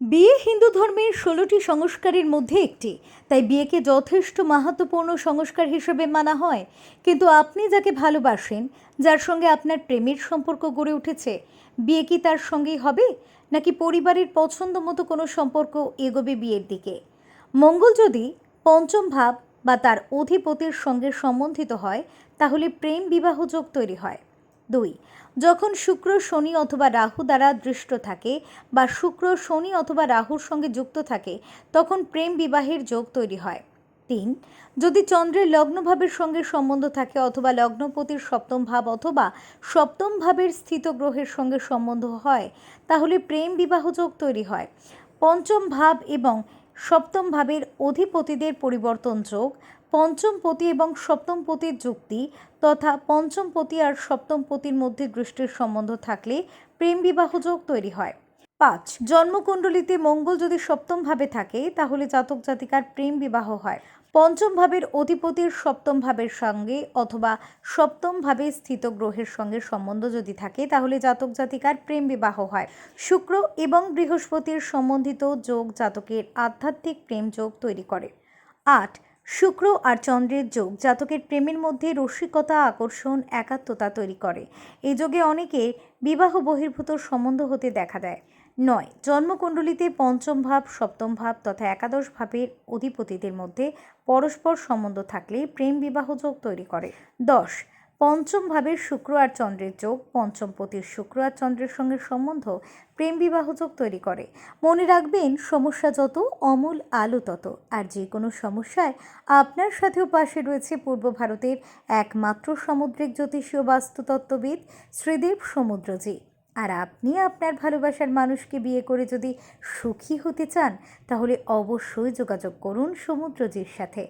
বিয়ে হিন্দু ধর্মের ষোলোটি সংস্কারের মধ্যে একটি। তাই বিয়েকে যথেষ্ট মাহাত্মপূর্ণ সংস্কার হিসেবে মানা হয়। কিন্তু আপনি যাকে ভালোবাসেন, যার সঙ্গে আপনার প্রেমের সম্পর্ক গড়ে উঠেছে, বিয়ে কি তার সঙ্গেই হবে? নাকি পরিবারের পছন্দ মতো কোনো সম্পর্ক এগোবে বিয়ের দিকে? মঙ্গল যদি পঞ্চম ভাব বা তার অধিপতির সঙ্গে সম্বন্ধিত হয়, তাহলে প্রেম বিবাহ যোগ তৈরি হয়। দুই, যখন শুক্র, শনি অথবা রাহু দ্বারা দৃষ্ট থাকে বা শুক্র, শনি অথবা রাহুর সঙ্গে যুক্ত থাকে, তখন প্রেম বিবাহের যোগ তৈরি হয়। তিন, যদি চন্দ্রের লগ্নভাবের সঙ্গে সম্বন্ধ থাকে অথবা লগ্নপতির সপ্তম ভাব অথবা সপ্তম ভাবের স্থিত গ্রহের সঙ্গে সম্বন্ধ হয়, তাহলে প্রেম বিবাহ যোগ তৈরি হয়। পঞ্চম ভাব এবং সপ্তম ভাবের অধিপতিদের পরিবর্তন যোগ, পঞ্চম পতি এবং সপ্তম পতির যুক্তি তথা পঞ্চমপতি আর সপ্তম পতির মধ্যে দৃষ্টির সম্বন্ধ থাকলে প্রেম বিবাহ যোগ তৈরি হয়। পাঁচ, জন্মকুণ্ডলিতে মঙ্গল যদি সপ্তম ভাবে থাকে, তাহলে জাতক জাতিকার প্রেম বিবাহ হয়। পঞ্চম ভাবের অধিপতির সপ্তম ভাবের সঙ্গে অথবা সপ্তম ভাবে স্থিত গ্রহের সঙ্গে সম্বন্ধ যদি থাকে, তাহলে জাতক জাতিকার প্রেম বিবাহ হয়। শুক্র এবং বৃহস্পতির সম্বন্ধিত যোগ জাতকের আধ্যাত্মিক প্রেম যোগ তৈরি করে। আট, শুক্র আর চন্দ্রের যোগ জাতকের প্রেমের মধ্যে রসিকতা, আকর্ষণ, একাত্মতা তৈরি করে। এই যোগে অনেকে বিবাহ বহির্ভূত সম্বন্ধ হতে দেখা দেয়। নয়, জন্মকুণ্ডলিতে পঞ্চম ভাব, সপ্তম ভাব তথা একাদশ ভাবের অধিপতিদের মধ্যে পরস্পর সম্বন্ধ থাকলে প্রেম বিবাহ যোগ তৈরি করে। দশ, পঞ্চম ভাবের শুক্র আর চন্দ্রের যোগ, পঞ্চম পতির শুক্র আর চন্দ্রের সঙ্গে সম্বন্ধ প্রেম বিবাহ যোগ তৈরি করে। মনে রাখবেন, সমস্যা যত, অমূল আলো তত, আর যে কোনো সমস্যায় আপনার সাথেও পাশে রয়েছে পূর্ব ভারতের একমাত্র সামুদ্রিক জ্যোতিষীয় বাস্তুতত্ত্ববিদ শ্রীদেব সমুদ্রজি আর আপনি আপনার ভালোবাসার মানুষকে বিয়ে করে যদি সুখী হতে চান, তাহলে অবশ্যই যোগাযোগ করুন সমুদ্রজির সাথে।